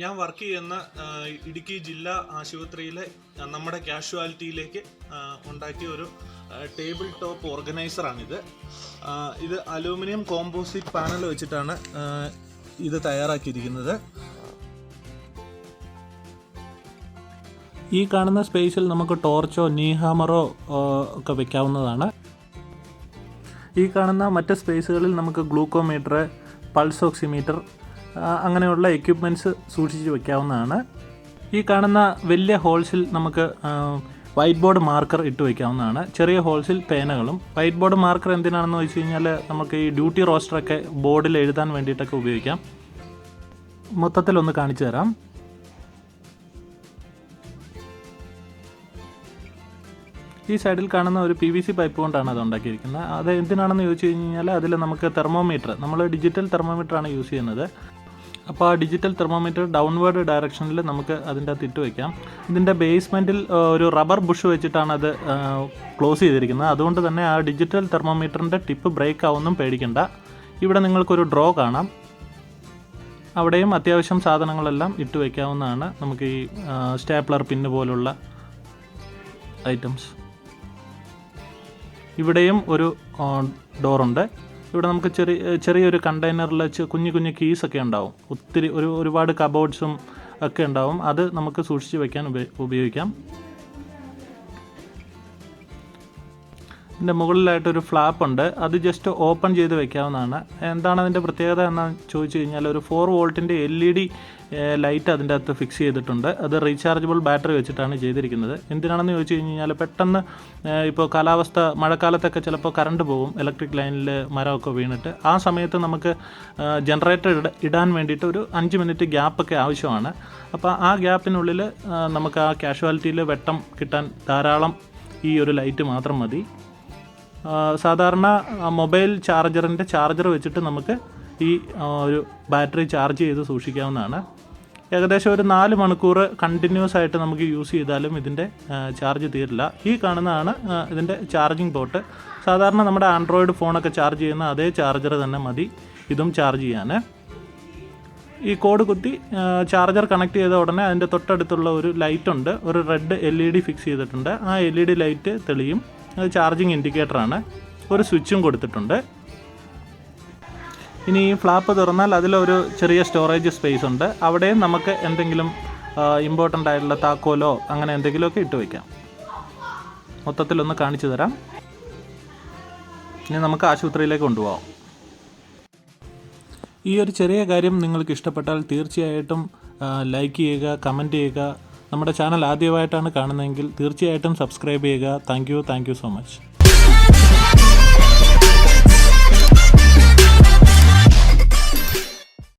ഞാൻ വർക്ക് ചെയ്യുന്ന ഇടുക്കി ജില്ലാ ആശുപത്രിയിലെ നമ്മുടെ കാഷ്വാലിറ്റിയിലേക്ക് ഉണ്ടാക്കിയ ഒരു ടേബിൾ ടോപ്പ് ഓർഗനൈസറാണിത് ഇത് അലൂമിനിയം കോമ്പോസിറ്റ് പാനൽ വെച്ചിട്ടാണ് ഇത് തയ്യാറാക്കിയിരിക്കുന്നത്. ഈ കാണുന്ന സ്പേസിൽ നമുക്ക് ടോർച്ചോ നീഹാമറോ ഒക്കെ വെക്കാവുന്നതാണ്. ഈ കാണുന്ന മറ്റ് സ്പേസുകളിൽ നമുക്ക് ഗ്ലൂക്കോമീറ്റർ പൾസ് ഓക്സിമീറ്റർ അങ്ങനെയുള്ള എക്യുപ്മെന്റ്സ് സൂക്ഷിച്ച് വയ്ക്കാവുന്നതാണ് ഈ കാണുന്ന വലിയ ഹോൾസിൽ നമുക്ക് വൈറ്റ് ബോർഡ് മാർക്കർ ഇട്ട് വയ്ക്കാവുന്നതാണ് ചെറിയ ഹോൾസിൽ പേനകളും. വൈറ്റ് ബോർഡ് മാർക്കർ എന്തിനാണെന്ന് വെച്ച് കഴിഞ്ഞാൽ നമുക്ക് ഈ ഡ്യൂട്ടി റോസ്റ്ററൊക്കെ ബോർഡിൽ എഴുതാൻ വേണ്ടിയിട്ടൊക്കെ ഉപയോഗിക്കാം. മൊത്തത്തിലൊന്ന് കാണിച്ചു തരാം. ഈ സൈഡിൽ കാണുന്ന ഒരു പി വി സി പൈപ്പ് കൊണ്ടാണ് അത് ഉണ്ടാക്കിയിരിക്കുന്നത്. അത് എന്തിനാണെന്ന് ചോദിച്ചു കഴിഞ്ഞാൽ അതിൽ നമുക്ക് തെർമോമീറ്റർ നമ്മൾ ഡിജിറ്റൽ തെർമോമീറ്റർ ആണ് യൂസ് ചെയ്യുന്നത്. അപ്പോൾ ആ ഡിജിറ്റൽ തെർമോമീറ്റർ ഡൗൺവേർഡ് ഡയറക്ഷനിൽ നമുക്ക് അതിന്റെ അകത്ത് ഇട്ട് വയ്ക്കാം ഇതിന്റെ ബേസ്മെന്റിൽ ഒരു റബ്ബർ ബുഷ് വെച്ചിട്ടാണ് അത് ക്ലോസ് ചെയ്തിരിക്കുന്നത്. അതുകൊണ്ട് തന്നെ ആ ഡിജിറ്റൽ തെർമോമീറ്ററിന്റെ ടിപ്പ് ബ്രേക്ക് ആവുമെന്നും പേടിക്കണ്ട. ഇവിടെ നിങ്ങൾക്കൊരു ഡ്രോ കാണാം. അവിടെയും അത്യാവശ്യം സാധനങ്ങളെല്ലാം ഇട്ട് വയ്ക്കാവുന്നതാണ് നമുക്ക് ഈ സ്റ്റാപ്ലർ പിന്ന് പോലുള്ള ഐറ്റംസ് ഇവിടെയും ഒരു ഡോറുണ്ട് ഇവിടെ നമുക്ക് ചെറിയ ചെറിയൊരു കണ്ടെയ്നറിൽ കുഞ്ഞു കുഞ്ഞു കീസൊക്കെ ഉണ്ടാവും. ഒത്തിരി ഒരു ഒരുപാട് കബോർഡ്സും ഒക്കെ ഉണ്ടാവും. അത് നമുക്ക് സൂക്ഷിച്ച് വയ്ക്കാൻ ഉപയോഗിക്കാം. ഇതിന്റെ മുകളിലായിട്ടൊരു ഫ്ലാപ്പ് ഉണ്ട് അത് ജസ്റ്റ് ഓപ്പൺ ചെയ്ത് വെക്കാവുന്നതാണ്. എന്താണ് അതിന്റെ പ്രത്യേകത എന്ന് ചോദിച്ചു കഴിഞ്ഞാൽ ഒരു ഫോർ വോൾട്ടിന്റെ എൽ ഇ ഡി ലൈറ്റ് അതിന്റെ അകത്ത് ഫിക്സ് ചെയ്തിട്ടുണ്ട്. അത് റീചാർജബിൾ ബാറ്ററി വെച്ചിട്ടാണ് ചെയ്തിരിക്കുന്നത്. എന്തിനാണെന്ന് ചോദിച്ചു കഴിഞ്ഞാൽ പെട്ടെന്ന് ഇപ്പോൾ കാലാവസ്ഥ മഴക്കാലത്തൊക്കെ ചിലപ്പോൾ കറണ്ട് പോകും. ഇലക്ട്രിക് ലൈനിൽ മരമൊക്കെ വീണിട്ട്. ആ സമയത്ത് നമുക്ക് ജനറേറ്റർ ഇടാൻ വേണ്ടിയിട്ട് ഒരു അഞ്ച് മിനിറ്റ് ഗ്യാപ്പൊക്കെ ആവശ്യമാണ്. അപ്പോൾ ആ ഗ്യാപ്പിനുള്ളിൽ നമുക്ക് ആ കാഷ്വാലിറ്റിയിൽ വെട്ടം കിട്ടാൻ ധാരാളം ഈ ഒരു ലൈറ്റ് മാത്രം മതി. സാധാരണ മൊബൈൽ ചാർജറിന്റെ ചാർജർ വെച്ചിട്ട് നമുക്ക് ഈ ഒരു ബാറ്ററി ചാർജ് ചെയ്ത് സൂക്ഷിക്കാവുന്നതാണ്. ഏകദേശം ഒരു നാല് മണിക്കൂർ കണ്ടിന്യൂസ് ആയിട്ട് നമുക്ക് യൂസ് ചെയ്താലും ഇതിന്റെ ചാർജ് തീരില്ല. ഈ കാണുന്നതാണ് ഇതിന്റെ ചാർജിങ് പോർട്ട്. സാധാരണ നമ്മുടെ ആൻഡ്രോയിഡ് ഫോണൊക്കെ ചാർജ് ചെയ്യുന്ന അതേ ചാർജർ തന്നെ മതി. ഇതും ചാർജ് ചെയ്യാൻ ഈ കോഡ് കുത്തി ചാർജർ കണക്ട് ചെയ്ത ഉടനെ അതിന്റെ തൊട്ടടുത്തുള്ള ഒരു ലൈറ്റ് ഉണ്ട്. ഒരു red L E D fix ചെയ്തിട്ടുണ്ട്. ആ എൽ ഇ ഡി ലൈറ്റ് തെളിയും. അത് ചാർജിങ് ഇൻഡിക്കേറ്ററാണ്. ഒരു സ്വിച്ചും കൊടുത്തിട്ടുണ്ട്. ഇനി ഈ ഫ്ലാപ്പ് തുറന്നാൽ അതിലൊരു ചെറിയ സ്റ്റോറേജ് സ്പേസ് ഉണ്ട്. അവിടെയും നമുക്ക് എന്തെങ്കിലും ഇമ്പോർട്ടന്റ് ആയിട്ടുള്ള താക്കോലോ അങ്ങനെ എന്തെങ്കിലുമൊക്കെ ഇട്ട് വയ്ക്കാം മൊത്തത്തിലൊന്ന് കാണിച്ചു തരാം. ഇനി നമുക്ക് ആശുപത്രിയിലേക്ക് കൊണ്ടുപോകാം ഈ ഒരു ചെറിയ കാര്യം നിങ്ങൾക്ക് ഇഷ്ടപ്പെട്ടാൽ തീർച്ചയായിട്ടും ലൈക്ക് ചെയ്യുക കമന്റ് ചെയ്യുക നമ്മുടെ ചാനൽ ആദ്യമായിട്ടാണ് കാണുന്നതെങ്കിൽ തീർച്ചയായിട്ടും സബ്സ്ക്രൈബ് ചെയ്യുക. Thank you thank you so much